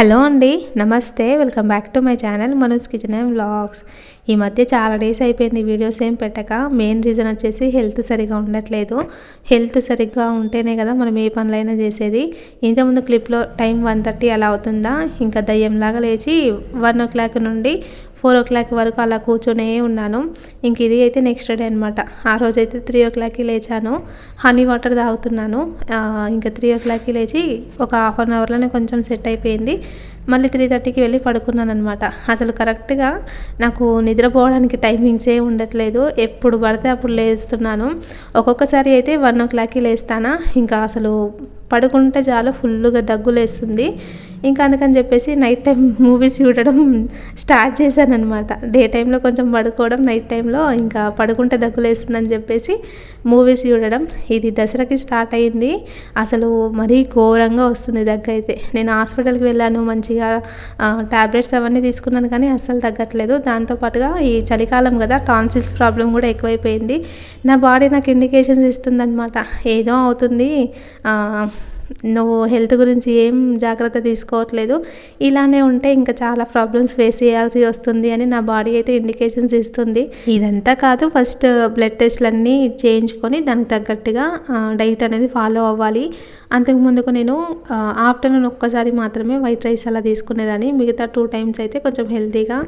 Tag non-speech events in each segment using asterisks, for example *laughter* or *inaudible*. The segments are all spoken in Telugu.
హలో అండి నమస్తే. Welcome back to my channel Manoj kitchen and vlogs. ఈ మధ్య చాలా డేస్ అయిపోయింది వీడియోస్ ఏం పెట్టక. మెయిన్ రీజన్ వచ్చేసి హెల్త్ సరిగా ఉండట్లేదు. హెల్త్ సరిగ్గా ఉంటేనే కదా మనం ఏ పనులైనా చేసేది. ఇంతకుముందు క్లిప్లో టైం వన్ థర్టీ అలా అవుతుందా? ఇంకా దయ్యంలాగా లేచి వన్ ఓ క్లాక్ నుండి ఫోర్ ఓ క్లాక్ వరకు అలా కూర్చునే ఉన్నాను. ఇంక ఇది అయితే నెక్స్ట్ డే అనమాట ఆ రోజైతే త్రీ ఓ క్లాక్కి లేచాను. హనీ వాటర్ తాగుతున్నాను. ఇంకా త్రీ ఓ క్లాక్కి లేచి ఒక హాఫ్ అన్ అవర్లోనే కొంచెం సెట్ అయిపోయింది. మళ్ళీ త్రీ థర్టీకి వెళ్ళి పడుకున్నాను అనమాట అసలు కరెక్ట్గా నాకు నిద్రపోవడానికి టైమింగ్సే ఉండట్లేదు. ఎప్పుడు పడితే అప్పుడు లేస్తున్నాను. ఒక్కొక్కసారి అయితే వన్ ఓ క్లాక్కి లేస్తానా? ఇంకా అసలు పడుకుంటే చాలా ఫుల్గా దగ్గులేస్తుంది. ఇంకా అందుకని చెప్పేసి నైట్ టైం మూవీస్ చూడడం స్టార్ట్ చేశాను అనమాట డే టైంలో కొంచెం పడుకోవడం నైట్ టైంలో ఇంకా పడుకుంటే దగ్గులేస్తుందని చెప్పేసి మూవీస్ చూడడం. ఇది దసరాకి స్టార్ట్ అయింది. అసలు మరీ ఘోరంగా వస్తుంది దగ్గు అయితే నేను హాస్పిటల్కి వెళ్ళాను మంచిగా ట్యాబ్లెట్స్ అవన్నీ తీసుకున్నాను కానీ అస్సలు తగ్గట్లేదు. దాంతోపాటుగా ఈ చలికాలం కదా టాన్సిల్స్ ప్రాబ్లం కూడా ఎక్కువైపోయింది. నా బాడీ నాకు ఇండికేషన్స్ ఇస్తుందన్నమాట. ఏదో అవుతుంది నువ్వు హెల్త్ గురించి ఏం జాగ్రత్త తీసుకోవట్లేదు. ఇలానే ఉంటే ఇంకా చాలా ప్రాబ్లమ్స్ ఫేస్ చేయాల్సి వస్తుంది అని నా బాడీ అయితే ఇండికేషన్స్ ఇస్తుంది. ఇదంతా కాదు ఫస్ట్ బ్లడ్ టెస్ట్లన్నీ చేయించుకొని దానికి తగ్గట్టుగా డైట్ అనేది ఫాలో అవ్వాలి. అంతకు ముందుకు నేను ఆఫ్టర్నూన్ ఒక్కసారి మాత్రమే వైట్ రైస్ అలా తీసుకునేదాన్ని. మిగతా టూ టైమ్స్ అయితే కొంచెం హెల్తీగా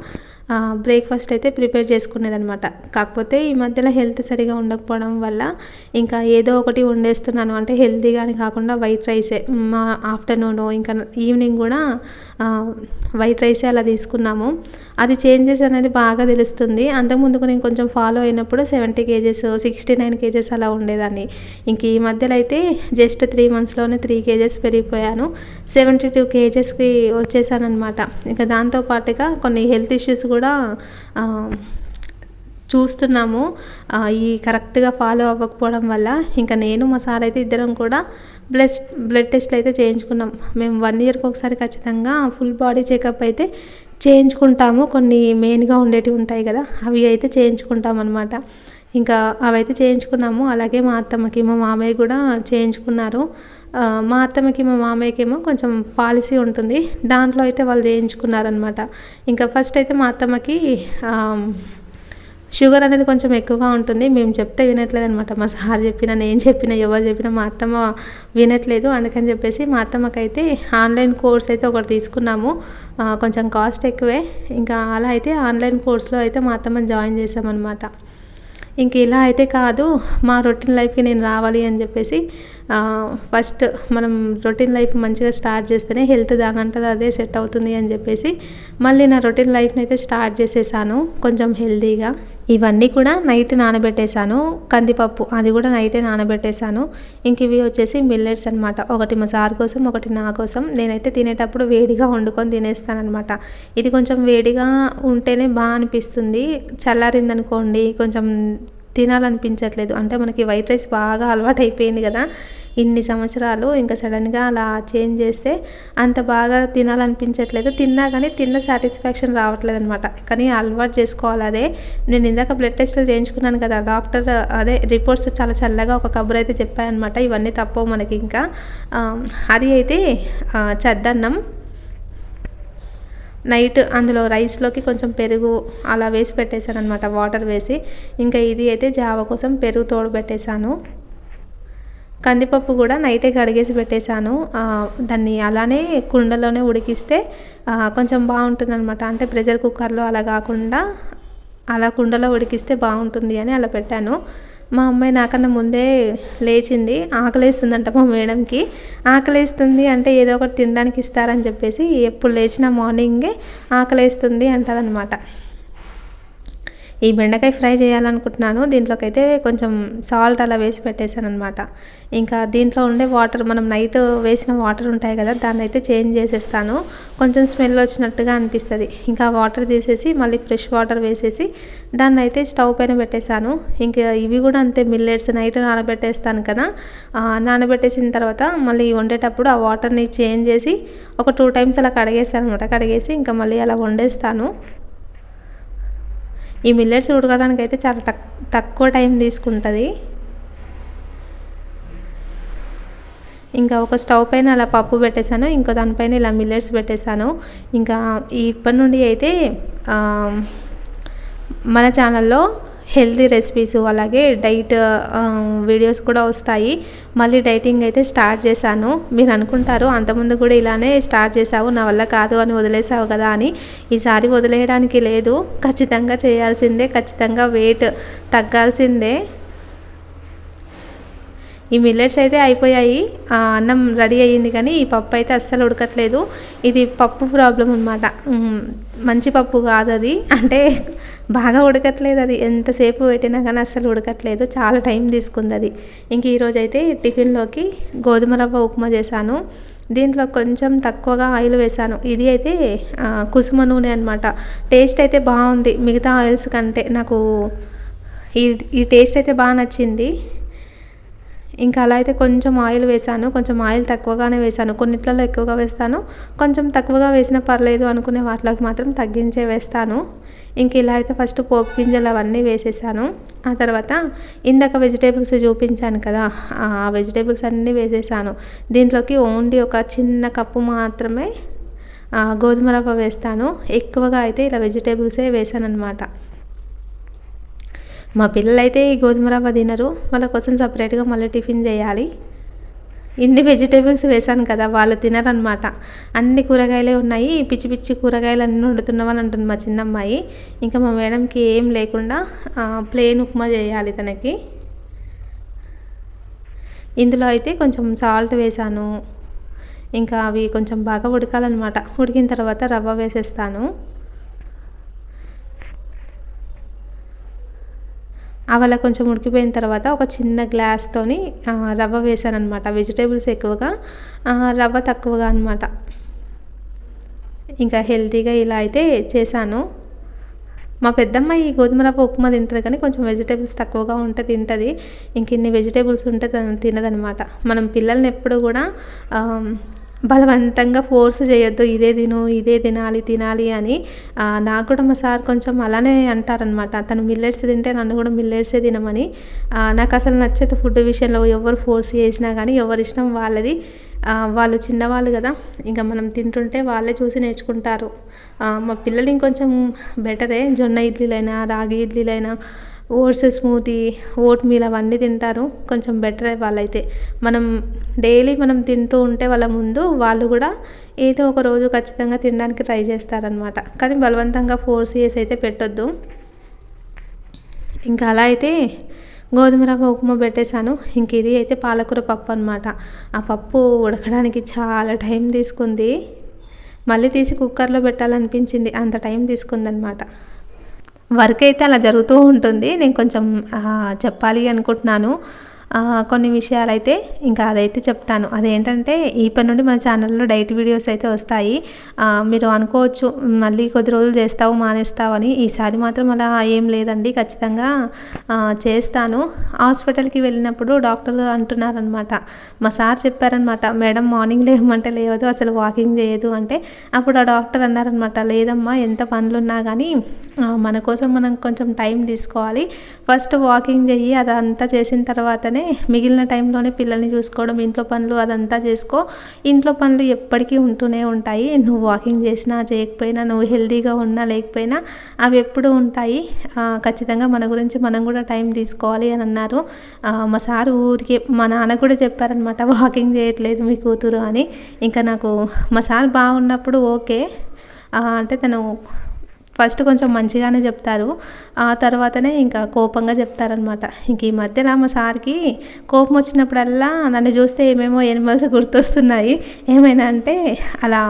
బ్రేక్ఫాస్ట్ అయితే ప్రిపేర్ చేసుకునేదనమాట కాకపోతే ఈ మధ్యలో హెల్త్ సరిగా ఉండకపోవడం వల్ల ఇంకా ఏదో ఒకటి వండేస్తున్నాను. అంటే హెల్తీగా అని కాకుండా వైట్ రైసే మా ఆఫ్టర్నూన్ ఇంకా ఈవినింగ్ కూడా వైట్ రైసే అలా తీసుకున్నాము. అది చేంజెస్ అనేది బాగా తెలుస్తుంది. అంతకుముందుకు నేను కొంచెం ఫాలో అయినప్పుడు seventy kgs sixty nine kgs అలా ఉండేదాన్ని ఇంక ఈ మధ్యలో అయితే జస్ట్ త్రీ మంత్స్లోనే త్రీ కేజెస్ పెరిగిపోయాను. సెవెంటీ టూ కేజెస్కి వచ్చేసానమాట ఇంకా దాంతో పాటుగా కొన్ని హెల్త్ ఇష్యూస్ కూడా చూస్తున్నాము. ఈ కరెక్ట్గా ఫాలో అవ్వకపోవడం వల్ల ఇంకా నేను మా సార్ అయితే ఇద్దరం కూడా బ్లడ్ బ్లడ్ టెస్ట్లు అయితే చేయించుకున్నాం. మేము వన్ ఇయర్కి ఒకసారి ఖచ్చితంగా ఫుల్ బాడీ చెకప్ అయితే చేయించుకుంటాము. కొన్ని మెయిన్గా ఉండేటివి ఉంటాయి కదా అవి అయితే చేయించుకుంటాం అనమాట ఇంకా అవైతే చేయించుకున్నాము. అలాగే మా అత్తమ్మకి మా మామయ్య కూడా చేయించుకున్నారు. మా అత్తమ్మకి మా మామయ్యకేమో కొంచెం పాలసీ ఉంటుంది. దాంట్లో అయితే వాళ్ళు చేయించుకున్నారనమాట ఇంకా ఫస్ట్ అయితే మా అత్తమ్మకి షుగర్ అనేది కొంచెం ఎక్కువగా ఉంటుంది. మేము చెప్తే వినట్లేదు అనమాట మా సార్ చెప్పినా నేను చెప్పినా ఎవరు చెప్పినా మా అత్తమ్మ వినట్లేదు. అందుకని చెప్పేసి మా అత్తమ్మకైతే ఆన్లైన్ కోర్స్ అయితే ఒకటి తీసుకున్నాము. కొంచెం కాస్ట్ ఎక్కువే. ఇంకా అలా అయితే ఆన్లైన్ కోర్స్లో అయితే మా అత్తమ్మని జాయిన్ చేసామన్నమాట ఇంక ఇలా అయితే కాదు మా రొటీన్ లైఫ్కి నేను రావాలి అని చెప్పేసి ఫస్ట్ మనం రొటీన్ లైఫ్ మంచిగా స్టార్ట్ చేస్తేనే హెల్త్ దానంతట అదే సెట్ అవుతుంది అని చెప్పేసి మళ్ళీ నా రొటీన్ లైఫ్ని అయితే స్టార్ట్ చేసేసాను కొంచెం హెల్తీగా ఇవన్నీ కూడా నైట్ నానబెట్టేశాను కందిపప్పు అది కూడా నైటే నానబెట్టేశాను. ఇంక ఇవి వచ్చేసి మిల్లెట్స్ అనమాట ఒకటి మా సార్ కోసం ఒకటి నా కోసం. నేనైతే తినేటప్పుడు వేడిగా వండుకొని తినేస్తానమాట ఇది కొంచెం వేడిగా ఉంటేనే బాగా అనిపిస్తుంది. చల్లారిందనుకోండి కొంచెం తినాలనిపించట్లేదు. అంటే మనకి వైట్ రైస్ బాగా అలవాటు అయిపోయింది కదా. ఇన్ని సంవత్సరాలు ఇంకా సడన్గా అలా చేంజ్ చేస్తే అంత బాగా తినాలనిపించట్లేదు. తిన్నా కానీ తిన్న సాటిస్ఫాక్షన్ రావట్లేదు అనమాట కానీ అలవాటు చేసుకోవాలి అదే. నేను ఇందాక బ్లడ్ టెస్ట్లు చేయించుకున్నాను కదా. డాక్టర్ అదే రిపోర్ట్స్ చాలా చల్లగా ఒక కబుర్ అయితే చెప్పాయనమాట ఇవన్నీ తప్పవు మనకి ఇంకా. అది అయితే చద్దన్నం. నైట్ అందులో రైస్లోకి కొంచెం పెరుగు అలా వేసి పెట్టేశాను అనమాట వాటర్ వేసి. ఇంకా ఇది అయితే జావ కోసం పెరుగు తోడు పెట్టేశాను. కందిపప్పు కూడా నైటే కడిగేసి పెట్టేశాను. దాన్ని అలానే కుండలోనే ఉడికిస్తే కొంచెం బాగుంటుంది అనమాట అంటే ప్రెషర్ కుక్కర్లో అలా కాకుండా అలా కుండలో ఉడికిస్తే బాగుంటుంది అని అలా పెట్టాను. మా అమ్మాయి నాకన్నా ముందే లేచింది ఆకలేస్తుందంట మా మేడంకి. ఆకలేస్తుంది అంటే ఏదో ఒకటి తినడానికి ఇస్తారని చెప్పేసి ఎప్పుడు లేచినా మార్నింగే ఆకలేస్తుంది అంటదనమాట ఈ బెండకాయ ఫ్రై చేయాలనుకుంటున్నాను. దీంట్లోకి అయితే కొంచెం సాల్ట్ అలా వేసి పెట్టేశాను అనమాట ఇంకా దీంట్లో ఉండే వాటర్ మనం నైట్ వేసిన వాటర్ ఉంటాయి కదా దాన్ని అయితే చేంజ్ చేసేస్తాను. కొంచెం స్మెల్ వచ్చినట్టుగా అనిపిస్తుంది. ఇంకా వాటర్ తీసేసి మళ్ళీ ఫ్రెష్ వాటర్ వేసేసి దాన్ని అయితే స్టవ్ పైన పెట్టేశాను. ఇంకా ఇవి కూడా అంతే మిల్లెట్స్ నైట్ నానబెట్టేస్తాను కదా. నానబెట్టేసిన తర్వాత మళ్ళీ వండేటప్పుడు ఆ వాటర్ని చేంజ్ చేసి ఒక టూ టైమ్స్ అలా కడిగేస్తాను అనమాట కడిగేసి ఇంకా మళ్ళీ అలా వండేస్తాను. ఈ మిల్లెట్స్ ఉడకడానికి అయితే చాలా తక్ తక్కువ టైం తీసుకుంటుంది. ఇంకా ఒక స్టవ్ పైన అలా పప్పు పెట్టేశాను ఇంకో దానిపైన ఇలా మిల్లెట్స్ పెట్టేశాను. ఇంకా ఇప్పటి నుండి అయితే మన ఛానల్లో హెల్తీ రెసిపీస్ అలాగే డైట్ వీడియోస్ కూడా వస్తాయి. మళ్ళీ డైటింగ్ అయితే స్టార్ట్ చేశాను. మీరు అనుకుంటారు అంతకుముందు కూడా ఇలానే స్టార్ట్ చేసావు నా వల్ల కాదు అని వదిలేసావు కదా అని. ఈసారి వదిలేయడానికి లేదు. ఖచ్చితంగా చేయాల్సిందే ఖచ్చితంగా వెయిట్ తగ్గాల్సిందే. ఈ మిల్లెట్స్ అయితే అయిపోయాయి. అన్నం రెడీ అయ్యింది కానీ ఈ పప్పు అయితే అస్సలు ఉడకట్లేదు. ఇది పప్పు ప్రాబ్లం అనమాట మంచి పప్పు కాదు అది. అంటే బాగా ఉడకట్లేదు అది. ఎంతసేపు పెట్టినా కానీ అస్సలు ఉడకట్లేదు. చాలా టైం తీసుకుంది అది. ఇంక ఈరోజు అయితే టిఫిన్లోకి గోధుమ రవ్వ ఉప్మా చేశాను. దీంట్లో కొంచెం తక్కువగా ఆయిల్ వేశాను. ఇది అయితే కుసుమ నూనె అనమాట టేస్ట్ అయితే బాగుంది. మిగతా ఆయిల్స్ కంటే నాకు ఈ ఈ టేస్ట్ అయితే బాగా నచ్చింది. ఇంకా అలా అయితే కొంచెం ఆయిల్ వేసాను కొంచెం ఆయిల్ తక్కువగానే వేసాను కొన్నిట్లలో ఎక్కువగా వేస్తాను కొంచెం తక్కువగా వేసినా పర్లేదు అనుకునే వాటిలోకి మాత్రం తగ్గించే వేస్తాను. ఇంక ఇలా అయితే ఫస్ట్ పోపు గింజలు అవన్నీ వేసేసాను. ఆ తర్వాత ఇందాక వెజిటేబుల్స్ చూపించాను కదా ఆ వెజిటేబుల్స్ అన్నీ వేసేసాను. దీంట్లోకి ఓన్లీ ఒక చిన్న కప్పు మాత్రమే గోధుమ రవ్వ వేస్తాను. ఎక్కువగా అయితే ఇలా వెజిటేబుల్సే వేసాను అనమాట మా పిల్లలైతే ఈ గోధుమ రవ్వ తినరు. వాళ్ళ కోసం సపరేట్గా మళ్ళీ టిఫిన్ చేయాలి. ఇన్ని వెజిటేబుల్స్ వేసాను కదా వాళ్ళు తినరనమాట అన్ని కూరగాయలే ఉన్నాయి. పిచ్చి పిచ్చి కూరగాయలు అన్నీ వండుతున్నామని అంటుంది మా చిన్నమ్మాయి. ఇంకా మా మేడంకి ఏం లేకుండా ప్లేన్ ఉప్మా చేయాలి తనకి. ఇందులో అయితే కొంచెం సాల్ట్ వేసాను ఇంకా అవి కొంచెం బాగా ఉడకాలన్నమాట. ఉడికిన తర్వాత రవ్వ వేసేస్తాను. అవలా కొంచెం ఉడికిపోయిన తర్వాత ఒక చిన్న గ్లాస్తోని రవ్వ వేసాను అనమాట వెజిటేబుల్స్ ఎక్కువగా రవ్వ తక్కువగా అనమాట ఇంకా హెల్తీగా ఇలా అయితే చేశాను. మా పెద్దమ్మ ఈ గోధుమ రవ్వ ఉప్మా తింటుంది కానీ కొంచెం వెజిటేబుల్స్ తక్కువగా ఉంటే తింటుంది. ఇంక ఇన్ని వెజిటేబుల్స్ ఉంటే తినదనమాట మనం పిల్లల్ని ఎప్పుడు కూడా బలవంతంగా ఫోర్స్ చేయొద్దు ఇదే తిను ఇదే తినాలి తినాలి అని నాకు కూడా మా సార్ కొంచెం అలానే అంటారనమాట తను మిల్లెట్స్ తింటే నన్ను కూడా మిల్లెట్సే తినమని. నాకు అసలు నచ్చేది ఫుడ్ విషయంలో ఎవరు ఫోర్స్ చేసినా కానీ ఎవరి ఇష్టం వాళ్ళది. వాళ్ళు చిన్నవాళ్ళు కదా ఇంకా మనం తింటుంటే వాళ్ళే చూసి నేర్చుకుంటారు. మా పిల్లలు ఇంకొంచెం బెటరే జొన్న ఇడ్లీలైనా రాగి ఇడ్లీలైనా ఓట్స్ స్మూతీ ఓట్ మీల్ అవన్నీ తింటారు. కొంచెం బెటర్ వాళ్ళైతే. మనం డైలీ మనం తింటూ ఉంటే వాళ్ళ ముందు వాళ్ళు కూడా ఏదో ఒక రోజు ఖచ్చితంగా తినడానికి ట్రై చేస్తారనమాట కానీ బలవంతంగా ఫోర్స్ చేసి అయితే పెట్టొద్దు. ఇంకా అలా అయితే గోధుమ రవ్వ ఉప్మా పెట్టేశాను. ఇంక ఇది అయితే పాలకూర పప్పు అనమాట ఆ పప్పు ఉడకడానికి చాలా టైం తీసుకుంది. మళ్ళీ తీసి కుక్కర్లో పెట్టాలనిపించింది. అంత టైం తీసుకుందనమాట వర్క్ అయితే అలా జరుగుతూ ఉంటుంది. నేను కొంచెం చెప్పాలి అనుకుంటున్నాను. కొన్ని విషయాలు అయితే ఇంకా అదైతే చెప్తాను. అదేంటంటే ఇప్పటి నుండి మన ఛానల్లో డైట్ వీడియోస్ అయితే వస్తాయి. మీరు అనుకోవచ్చు మళ్ళీ కొద్ది రోజులు చేస్తావు మానేస్తావు అని. ఈసారి మాత్రం అలా ఏం లేదండి ఖచ్చితంగా చేస్తాను. హాస్పిటల్కి వెళ్ళినప్పుడు డాక్టర్లు అంటున్నారనమాట. మా సార్ చెప్పారనమాట మేడం మార్నింగ్ లేవమంటే లేవదు అసలు వాకింగ్ చేయదు అంటే. అప్పుడు ఆ డాక్టర్ అన్నారనమాట లేదమ్మా ఎంత పనులున్నా కానీ మన కోసం మనం కొంచెం టైం తీసుకోవాలి. ఫస్ట్ వాకింగ్ చెయ్యి అదంతా చేసిన తర్వాతనే మిగిలిన టైంలోనే పిల్లల్ని చూసుకోవడం ఇంట్లో పనులు అదంతా చేసుకో. ఇంట్లో పనులు ఎప్పటికీ ఉంటూనే ఉంటాయి. నువ్వు వాకింగ్ చేసినా చేయకపోయినా నువ్వు హెల్దీగా ఉన్నా లేకపోయినా అవి ఎప్పుడు ఉంటాయి. ఖచ్చితంగా మన గురించి మనం కూడా టైం తీసుకోవాలి అని అన్నారు. మా సార్ ఊరికి మా నాన్న కూడా చెప్పారనమాట వాకింగ్ చేయట్లేదు మీ కూతురు అని. ఇంకా నాకు మా సార్ బాగున్నప్పుడు ఓకే. అంటే తను ఫస్ట్ కొంచెం మంచిగానే చెప్తారు. ఆ తర్వాతనే ఇంకా కోపంగా చెప్తారనమాట ఇంక ఈ మధ్యలో మా సార్కి కోపం వచ్చినప్పుడల్లా నన్ను చూస్తే ఏమేమో ఎనిమల్స్ గుర్తొస్తున్నాయి. ఏమైనా అంటే అలా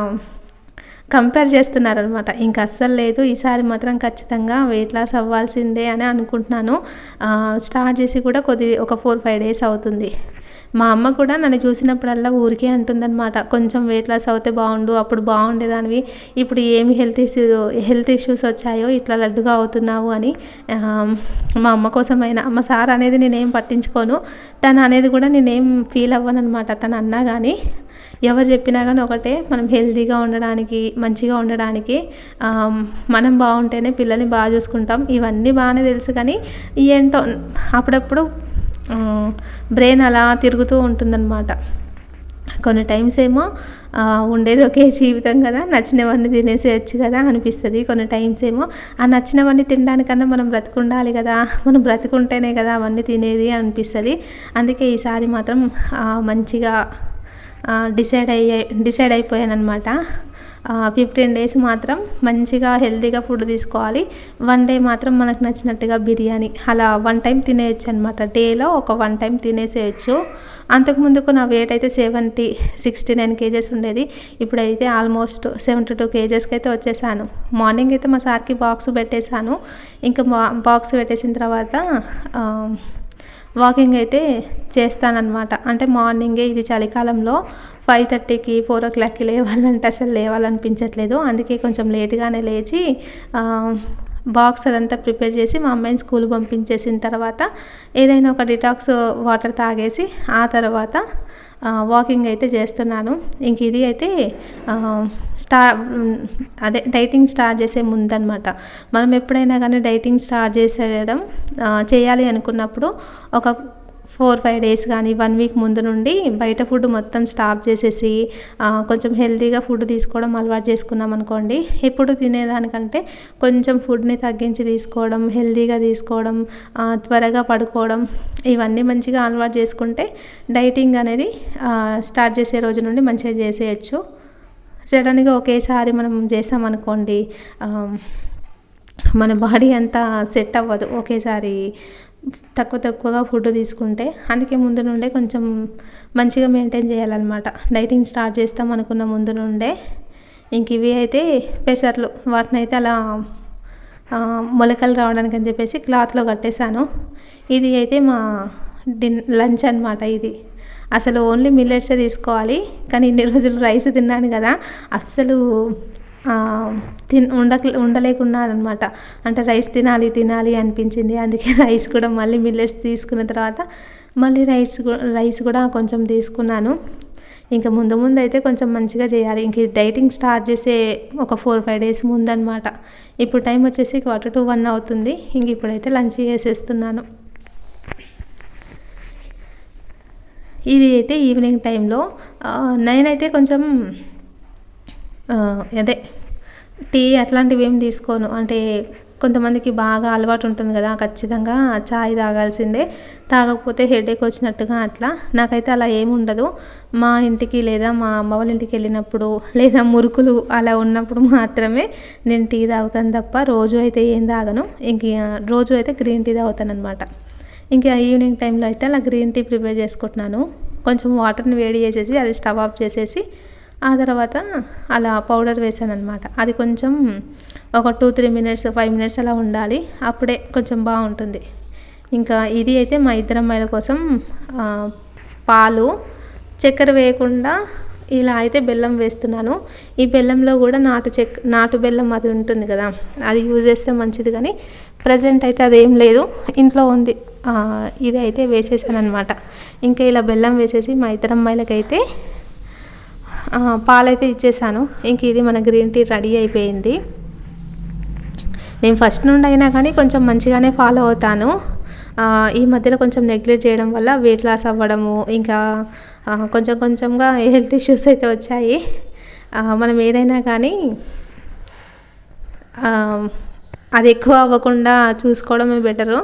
కంపేర్ చేస్తున్నారనమాట ఇంకా అస్సలు లేదు. ఈసారి మాత్రం ఖచ్చితంగా వెయిట్ లాస్ అవ్వాల్సిందే అని అనుకుంటున్నాను. స్టార్ట్ చేసి కూడా కొద్ది ఒక ఫోర్ ఫైవ్ డేస్ అవుతుంది. మా అమ్మ కూడా నన్ను చూసినప్పుడల్లా ఊరికే అంటుందన్నమాట కొంచెం వెయిట్ లాస్ అవుతే బాగుండు అప్పుడు బాగుండేదానివి ఇప్పుడు ఏమి హెల్త్ ఇష్యూ హెల్త్ ఇష్యూస్ వచ్చాయో ఇట్లా లడ్డుగా అవుతున్నావు అని మా అమ్మ కోసమైనా. అమ్మ సార్ అనేది నేనేం పట్టించుకోను తను అనేది కూడా నేనేం ఫీల్ అవ్వను అనమాట తను అన్నా కానీ ఎవరు చెప్పినా కానీ ఒకటే మనం హెల్తీగా ఉండడానికి మంచిగా ఉండడానికి మనం బాగుంటేనే పిల్లల్ని బాగా చూసుకుంటాం ఇవన్నీ బాగానే తెలుసు కానీ ఏంటో అప్పుడప్పుడు బ్రెయిన్ అలా తిరుగుతూ ఉంటుందన్నమాట. కొన్ని టైమ్స్ ఏమో ఉండేది ఒకే జీవితం కదా నచ్చినవన్నీ తినేసేయచ్చు కదా అనిపిస్తుంది. కొన్ని టైమ్స్ ఏమో ఆ నచ్చినవన్నీ తినడానికన్నా మనం బ్రతుకుండాలి కదా మనం బ్రతుకుంటేనే కదా అవన్నీ తినేది అనిపిస్తుంది. అందుకే ఈసారి మాత్రం మంచిగా డిసైడ్ అయ్యే డిసైడ్ అయిపోయాను అనమాట ఫిఫ్టీన్ డేస్ మాత్రం మంచిగా హెల్తీగా ఫుడ్ తీసుకోవాలి. వన్ డే మాత్రం మనకు నచ్చినట్టుగా బిర్యానీ. అలా వన్ టైం తినేయచ్చు అనమాట డేలో ఒక వన్ టైం తినేసేయచ్చు. అంతకుముందుకు నా వెయిట్ అయితే సెవెంటీ సిక్స్టీ నైన్ కేజెస్ ఉండేది. ఇప్పుడైతే ఆల్మోస్ట్ సెవెంటీ టూ కేజెస్కి అయితే వచ్చేసాను. మార్నింగ్ అయితే మా సార్కి బాక్స్ పెట్టేశాను. ఇంకా బాక్స్ పెట్టేసిన తర్వాత వాకింగ్ అయితే చేస్తానన్నమాట. అంటే మార్నింగే ఇది చలికాలంలో ఫైవ్ థర్టీకి ఫోర్ ఓ క్లాక్కి లేవాలంటే అసలు లేవాలనిపించట్లేదు. అందుకే కొంచెం లేట్గానే లేచి బాక్స్ అదంతా ప్రిపేర్ చేసి మా అమ్మాయిని స్కూల్ పంపించేసిన తర్వాత ఏదైనా ఒక డిటాక్స్ వాటర్ తాగేసి ఆ తర్వాత వాకింగ్ అయితే చేస్తున్నాను. ఇంక ఇది అయితే స్టా అదే డైటింగ్ స్టార్ట్ చేసే ముందనమాట. మనం ఎప్పుడైనా కానీ డైటింగ్ స్టార్ట్ చేసేయడం చేయాలి అనుకున్నప్పుడు ఒక ఫోర్ ఫైవ్ డేస్ కానీ వన్ వీక్ ముందు నుండి బయట ఫుడ్ మొత్తం స్టాప్ చేసేసి కొంచెం హెల్తీగా ఫుడ్ తీసుకోవడం అలవాటు చేసుకున్నాం అనుకోండి. ఎప్పుడు తినేదానికంటే కొంచెం ఫుడ్ని తగ్గించి తీసుకోవడం హెల్తీగా తీసుకోవడం త్వరగా పడుకోవడం ఇవన్నీ మంచిగా అలవాటు చేసుకుంటే డైటింగ్ అనేది స్టార్ట్ చేసే రోజు నుండి మంచిగా చేసేయచ్చు. సడన్గా ఒకేసారి మనం చేసామనుకోండి మన బాడీ అంతా సెట్ అవ్వదు ఒకేసారి. తక్కువ తక్కువగా ఫుడ్ తీసుకుంటే అందుకే ముందు నుండే కొంచెం మంచిగా మెయింటైన్ చేయాలన్నమాట. డైటింగ్ స్టార్ట్ చేస్తాం అనుకున్న ముందు నుండే. ఇంక ఇవి అయితే పెసర్లు వాటిని అయితే అలా మొలకలు రావడానికి అని చెప్పేసి క్లాత్లో కట్టేశాను. ఇది అయితే మా డిన్ లంచ్ అనమాట ఇది. అసలు ఓన్లీ మిల్లెట్సే తీసుకోవాలి. కానీ ఇన్ని రోజులు రైస్ తిన్నాను కదా అస్సలు తిన్ ఉండక ఉండలేకున్నారనమాట అంటే రైస్ తినాలి తినాలి అనిపించింది. అందుకే *laughs* రైస్ కూడా మళ్ళీ మిల్లెట్స్ తీసుకున్న తర్వాత మళ్ళీ రైస్ రైస్ కూడా కొంచెం తీసుకున్నాను. ఇంకా ముందు ముందు అయితే కొంచెం మంచిగా చేయాలి. ఇంక డైటింగ్ స్టార్ట్ చేసే ఒక ఫోర్ ఫైవ్ డేస్ ముందనమాట ఇప్పుడు టైం వచ్చేసి క్వార్టర్ టు వన్ అవుతుంది. ఇంక ఇప్పుడైతే లంచ్ చేసేస్తున్నాను. ఇది అయితే ఈవినింగ్ టైంలో. నేనైతే కొంచెం అదే. టీ అట్లాంటివి ఏం తీసుకోను. అంటే కొంతమందికి బాగా అలవాటు ఉంటుంది కదా ఖచ్చితంగా చాయ్ తాగాల్సిందే. తాగకపోతే హెడేక్ వచ్చినట్టుగా అట్లా. నాకైతే అలా ఏమి ఉండదు. మా ఇంటికి లేదా మా అమ్మ వాళ్ళ ఇంటికి వెళ్ళినప్పుడు లేదా మురుకులు అలా ఉన్నప్పుడు మాత్రమే నేను టీ తాగుతాను తప్ప రోజు అయితే ఏం తాగను. ఇంక రోజు అయితే గ్రీన్ టీ తాగుతాను అనమాట ఇంకా ఈవినింగ్ టైంలో అయితే అలా గ్రీన్ టీ ప్రిపేర్ చేసుకుంటున్నాను. కొంచెం వాటర్ని వేడి చేసేసి అది స్టవ్ ఆఫ్ చేసేసి ఆ తర్వాత అలా పౌడర్ వేసాను అనమాట అది కొంచెం ఒక two three minutes five minutes అలా ఉండాలి. అప్పుడే కొంచెం బాగుంటుంది. ఇంకా ఇది అయితే మా ఇద్దరు అమ్మాయిల కోసం పాలు చక్కెర వేయకుండా ఇలా అయితే బెల్లం వేస్తున్నాను. ఈ బెల్లంలో కూడా నాటు చెక్ నాటు బెల్లం అది ఉంటుంది కదా అది యూజ్ చేస్తే మంచిది కానీ ప్రజెంట్ అయితే అదేం లేదు. ఇంట్లో ఉంది. ఇది అయితే వేసేసాను అనమాట ఇంకా ఇలా బెల్లం వేసేసి మా ఇద్దరు అమ్మాయిలకైతే పాలైతే ఇచ్చేసాను. ఇంక ఇది మన గ్రీన్ టీ రెడీ అయిపోయింది. నేను ఫస్ట్ నుండి అయినా కానీ కొంచెం మంచిగానే ఫాలో అవుతాను. ఈ మధ్యలో కొంచెం నెగ్లెక్ట్ చేయడం వల్ల వెయిట్ లాస్ అవ్వడము ఇంకా కొంచెం కొంచెంగా హెల్త్ ఇష్యూస్ అయితే వచ్చాయి. మనం ఏదైనా కానీ అది ఎక్కువ అవ్వకుండా చూసుకోవడమే బెటరు.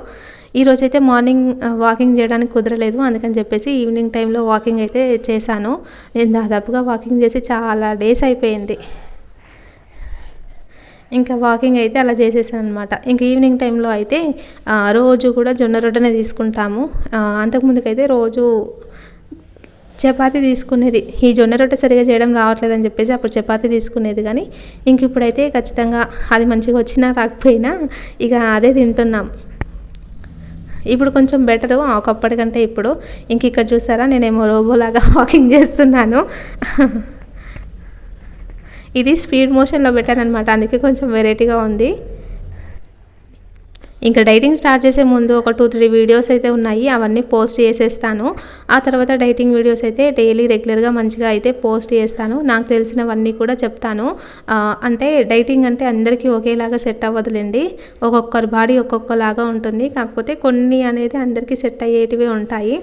ఈరోజు అయితే మార్నింగ్ వాకింగ్ చేయడానికి కుదరలేదు. అందుకని చెప్పేసి ఈవినింగ్ టైంలో వాకింగ్ అయితే చేశాను. నేను దాదాపుగా వాకింగ్ చేసి చాలా డేస్ అయిపోయింది. ఇంకా వాకింగ్ అయితే అలా చేసేసాను అనమాట ఇంకా ఈవినింగ్ టైంలో అయితే రోజు కూడా జొన్న రొట్టెనే తీసుకుంటాము. అంతకుముందుకైతే రోజు చపాతీ తీసుకునేది. ఈ జొన్న రొట్టె సరిగా చేయడం రావట్లేదని చెప్పేసి అప్పుడు చపాతీ తీసుకునేది కానీ ఇంక ఇప్పుడైతే ఖచ్చితంగా అది మంచిగా వచ్చినా రాకపోయినా ఇక అదే తింటున్నాం. ఇప్పుడు కొంచెం బెటరు ఒకప్పటికంటే ఇప్పుడు. ఇంక ఇక్కడ చూసారా నేనేమో రోబోలాగా వాకింగ్ *laughs* చేస్తున్నాను. ఇది స్పీడ్ మోషన్లో పెట్టాను అనమాట అందుకే కొంచెం వెరైటీగా ఉంది. ఇంకా డైటింగ్ స్టార్ట్ చేసే ముందు ఒక టూ త్రీ వీడియోస్ అయితే ఉన్నాయి అవన్నీ పోస్ట్ చేసేస్తాను. ఆ తర్వాత డైటింగ్ వీడియోస్ అయితే డైలీ రెగ్యులర్గా మంచిగా అయితే పోస్ట్ చేస్తాను. నాకు తెలిసినవన్నీ కూడా చెప్తాను. అంటే డైటింగ్ అంటే అందరికీ ఒకేలాగా సెట్ అవ్వదులేండి. ఒక్కొక్కరి బాడీ ఒక్కొక్కలాగా ఉంటుంది. కాకపోతే కొన్ని అనేది అందరికీ సెట్ అయ్యేటివి ఉంటాయి.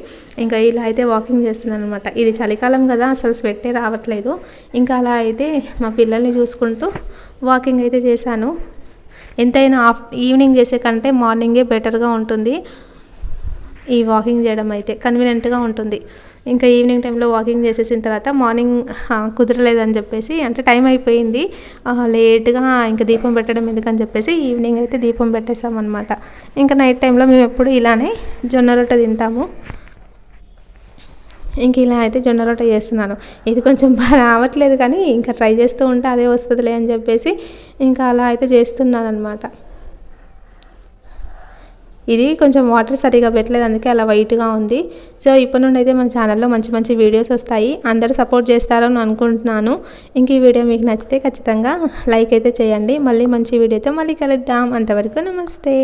ఇంకా ఇలా అయితే వాకింగ్ చేస్తున్నాను అనమాట ఇది చలికాలం కదా అసలు స్వెట్టే రావట్లేదు. ఇంకా అలా అయితే మా పిల్లల్ని చూసుకుంటూ వాకింగ్ అయితే చేశాను. ఎంతైనా ఆఫ్ ఈవినింగ్ చేసే కంటే మార్నింగే బెటర్గా ఉంటుంది. ఈ వాకింగ్ చేయడం అయితే కన్వీనియంట్గా ఉంటుంది. ఇంకా ఈవినింగ్ టైంలో వాకింగ్ చేసేసిన తర్వాత మార్నింగ్ కుదరలేదని చెప్పేసి అంటే టైం అయిపోయింది. లేట్గా ఇంకా దీపం పెట్టడం ఎందుకని చెప్పేసి ఈవినింగ్ అయితే దీపం పెట్టేసామన్నమాట ఇంకా నైట్ టైంలో మేము ఎప్పుడు ఇలానే జొన్న రొట్టె తింటాము. ఇంక ఇలా అయితే జొన్న రొట్టె చేస్తున్నాను. ఇది కొంచెం బాగా రావట్లేదు కానీ ఇంకా ట్రై చేస్తూ ఉంటే అదే వస్తుందిలే అని చెప్పేసి ఇంకా అలా అయితే చేస్తున్నాను అనమాట ఇది కొంచెం వాటర్ సరిగా పెట్టలేదు అందుకే అలా వైట్గా ఉంది. సో ఇప్పటి నుండి అయితే మన ఛానల్లో మంచి మంచి వీడియోస్ వస్తాయి. అందరూ సపోర్ట్ చేస్తారని అనుకుంటున్నాను. ఇంక ఈ వీడియో మీకు నచ్చితే ఖచ్చితంగా లైక్ అయితే చేయండి. మళ్ళీ మంచి వీడియోతో మళ్ళీ కలుద్దాం. అంతవరకు నమస్తే.